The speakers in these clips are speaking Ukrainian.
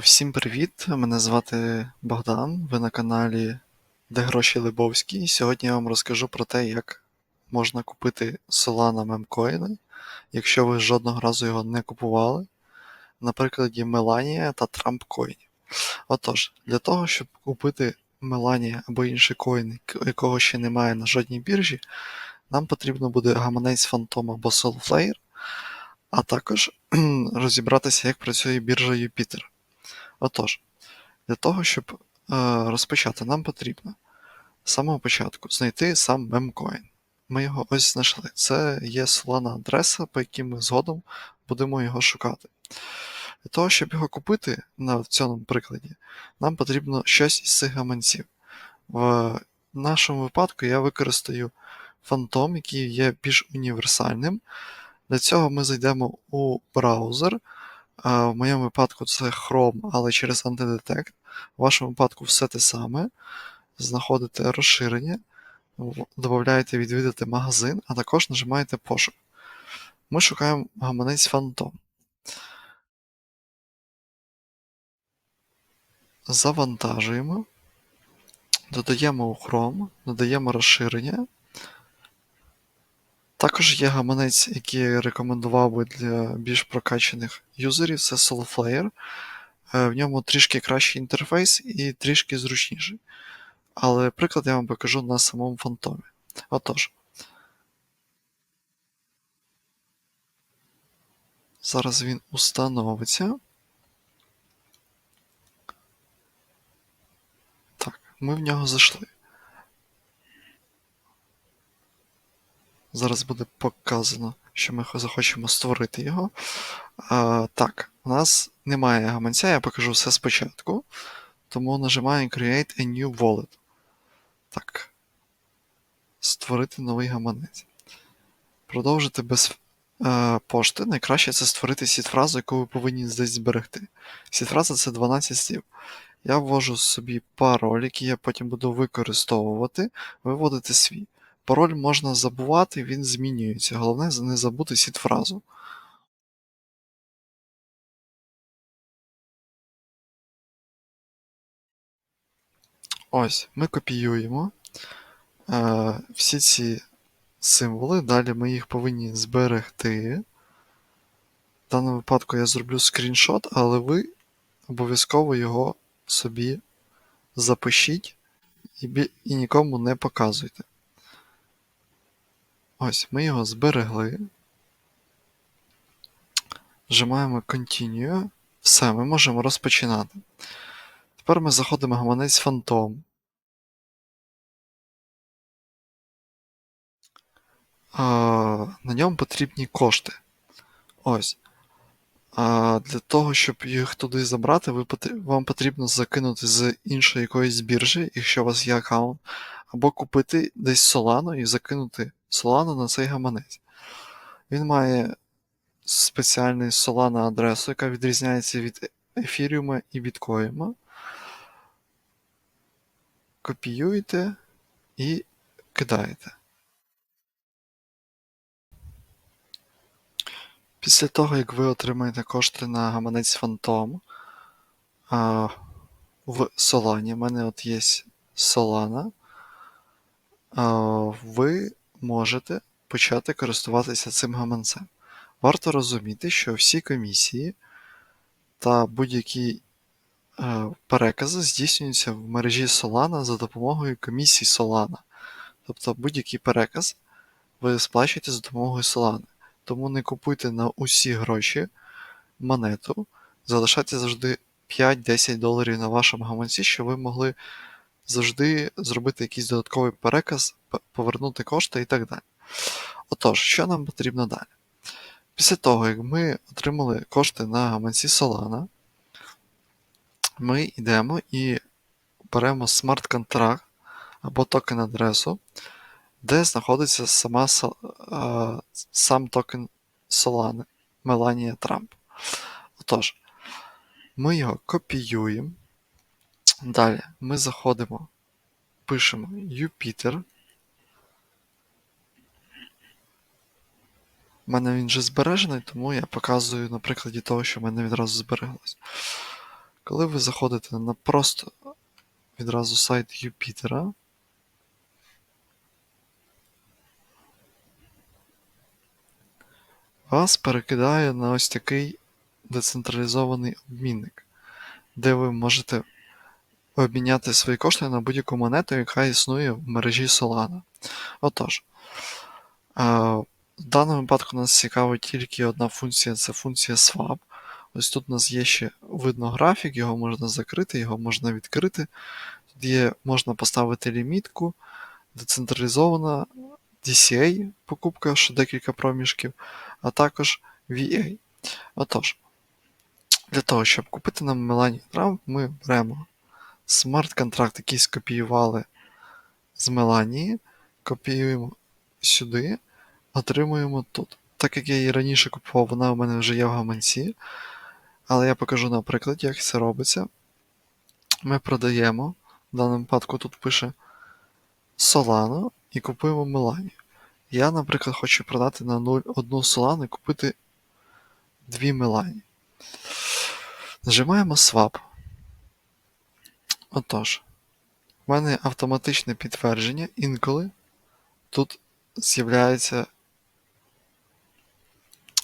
Всім привіт! Мене звати Богдан. Ви на каналі Де Гроші Лебовські. І сьогодні я вам розкажу про те, як можна купити Solana мемкоїни, якщо ви жодного разу його не купували, на прикладі Melania та коїнів. Отож, для того, щоб купити Melania або інший коін, якого ще немає на жодній біржі, нам потрібно буде гаманець Phantom або Soulflare, а також розібратися, як працює біржа Jupiter. Отож, для того, щоб е, розпочати, нам потрібно з самого початку знайти сам мемкоін. Ми його ось знайшли. Це є Solana адреса, по якій ми згодом будемо його шукати. Для того, щоб його купити на цьому прикладі, нам потрібно щось із цих гаманців. В нашому випадку я використаю Phantom, який є більш універсальним. Для цього ми зайдемо у браузер. В моєму випадку це Chrome, але через Antidetect. В вашому випадку все те саме. Знаходите розширення, додаєте відвідати магазин, а також нажимаєте пошук. Ми шукаємо гаманець Phantom. Завантажуємо, додаємо у Chrome, додаємо розширення. Також є гаманець, який я рекомендував би для більш прокачаних юзерів, це Soulflare. В ньому трішки кращий інтерфейс і трішки зручніший. Але приклад я вам покажу на самому фантомі. Отож. Зараз він установиться. Так, ми в нього зайшли. Зараз буде показано, що ми захочемо створити його. А, Так, у нас немає гаманця, я покажу все спочатку. Тому нажимаємо Create a new wallet. Так. Створити новий гаманець. Продовжити без е, пошти. Найкраще це створити сітфразу, яку ви повинні десь зберегти. Сітфраза це 12 слів. Я ввожу собі пароль, який я потім буду використовувати, виводити свій. Пароль можна забувати, він змінюється. Головне не забути сітфразу. Ось, ми копіюємо е, всі ці символи, далі ми їх повинні зберегти. В даному випадку я зроблю скріншот, але ви обов'язково його собі запишіть і, і нікому не показуйте. Ось, ми його зберегли. Вжимаємо Continue. Все, ми можемо розпочинати. Тепер ми заходимо в гаманець Phantom. На ньому потрібні кошти. Ось. А Для того, щоб їх туди забрати, ви, вам потрібно закинути з іншої якоїсь біржі, якщо у вас є аккаунт, або купити десь Solano і закинути Solano на цей гаманець. Він має спеціальний Solana адресу, яка відрізняється від ефіріума і біткоїна. Копіюєте і кидаєте. Після того, як ви отримаєте кошти на гаманець Phantom а, в Solana, у мене от є Solana, а, ви можете почати користуватися цим гаманцем. Варто розуміти, що всі комісії та будь-які е, перекази здійснюються в мережі Solana за допомогою комісії Solana. Тобто будь-який переказ ви сплачуєте за допомогою Solana. Тому не купуйте на усі гроші монету, залишайте завжди 5-10 доларів на вашому гаманці, щоб ви могли завжди зробити якийсь додатковий переказ, повернути кошти і так далі. Отож, що нам потрібно далі? Після того, як ми отримали кошти на гаманці Solana, ми йдемо і беремо смарт-контракт або токен адресу, де знаходиться сама, сам токен Solana Melania Trump. Отож, ми його копіюємо. Далі ми заходимо, пишемо Jupiter. У мене він вже збережений, тому я показую на прикладі того, що в мене відразу збереглось. Коли ви заходите на просто відразу сайт Юпітера, вас перекидає на ось такий децентралізований обмінник, де ви можете обміняти свої кошти на будь-яку монету, яка існує в мережі Solana. Отож, в даному випадку нас цікавить тільки одна функція це функція swap. Ось тут у нас є ще видно графік, його можна закрити, його можна відкрити. Тут є, можна поставити лімітку, децентралізована DCA покупка, що декілька проміжків, а також VA. Отож, для того, щоб купити нам Melanie Trump, ми беремо смарт-контракт, який скопіювали з Меланії, копіюємо сюди, отримуємо тут. Так як я її раніше купував, вона у мене вже є в гаманці. Але я покажу на прикладі, як це робиться. Ми продаємо, в даному випадку тут пише Solano і купуємо Меланію. Я, наприклад, хочу продати на 0 одну Solano і купити дві Мелані. Нажимаємо Swap. Отож, в мене автоматичне підтвердження, інколи тут з'являється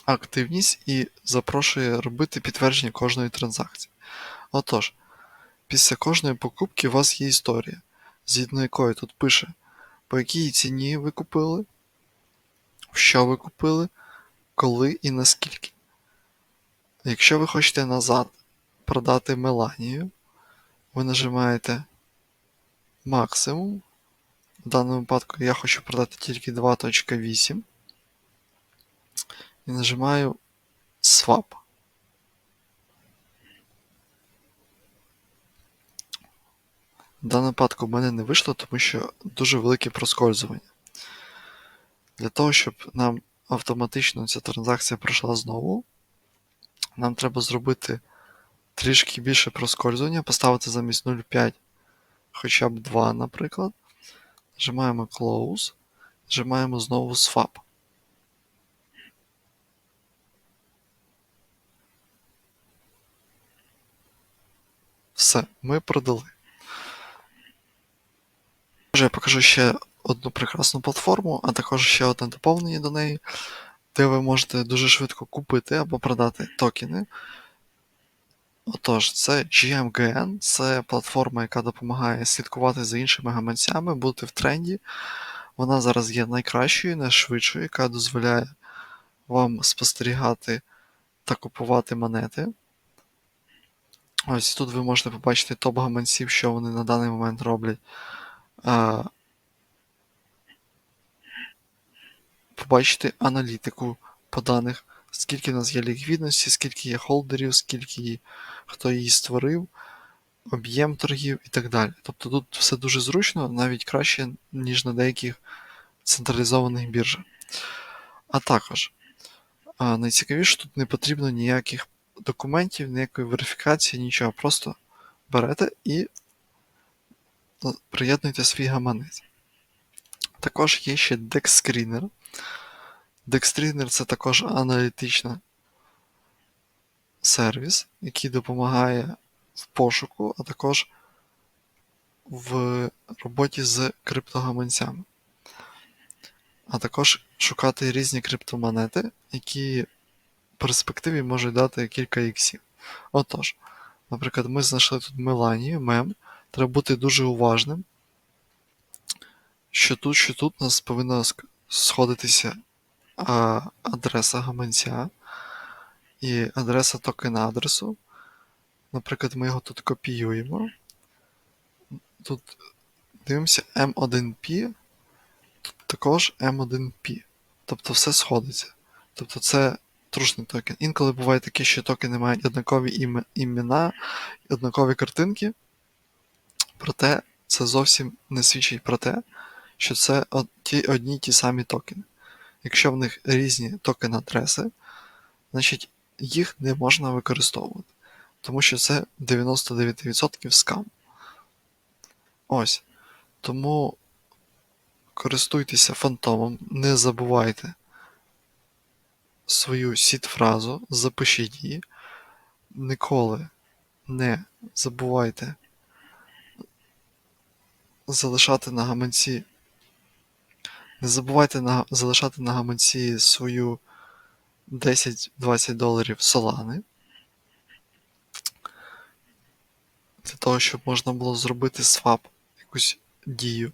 активність і запрошує робити підтвердження кожної транзакції. Отож, після кожної покупки у вас є історія, згідно якої тут пише, по якій ціні ви купили, що ви купили, коли і наскільки. Якщо ви хочете назад продати Меланію, ви нажимаєте максимум. В даному випадку я хочу продати тільки 2.8 і нажимаю Swap. В даному випадку в мене не вийшло, тому що дуже велике проскользування. Для того, щоб нам автоматично ця транзакція пройшла знову, нам треба зробити трішки більше проскользування, поставити замість 0,5 хоча б 2, наприклад. Нажимаємо Close, нажимаємо знову Swap. Все, ми продали. Я покажу ще одну прекрасну платформу, а також ще одне доповнення до неї, де ви можете дуже швидко купити або продати токени. Отож, це GMGN, це платформа, яка допомагає слідкувати за іншими гаманцями, бути в тренді. Вона зараз є найкращою, найшвидшою, яка дозволяє вам спостерігати та купувати монети. Ось тут ви можете побачити топ гаманців, що вони на даний момент роблять. Побачити аналітику по даних, скільки в нас є ліквідності, скільки є холдерів, скільки хто її створив, об'єм торгів і так далі. Тобто тут все дуже зручно, навіть краще, ніж на деяких централізованих біржах. А також, найцікавіше, тут не потрібно ніяких документів, ніякої верифікації, нічого. Просто берете і приєднуйте свій гаманець. Також є ще DexScreener. DexScreener це також аналітичний сервіс, який допомагає в пошуку, а також в роботі з криптогаманцями. А також шукати різні криптомонети, які в перспективі можуть дати кілька іксів. Отож, наприклад, ми знайшли тут Меланію, мем. Треба бути дуже уважним, що тут, що тут нас повинна сходитися а, адреса гаманця і адреса токена адресу. Наприклад, ми його тут копіюємо. Тут дивимося M1P, тут також M1P. Тобто все сходиться. Тобто це трушний токен. Інколи буває таке, що токени мають однакові імена, однакові картинки. Проте це зовсім не свідчить про те, що це одні ті самі токени. Якщо в них різні токен-адреси, значить їх не можна використовувати. Тому що це 99% скам. Ось. Тому користуйтеся фантомом, не забувайте свою сіт-фразу, запишіть її. Ніколи не забувайте залишати на гаманці. Не забувайте на, залишати на гаманці свою 10-20 доларів солани. Для того, щоб можна було зробити свап, якусь дію.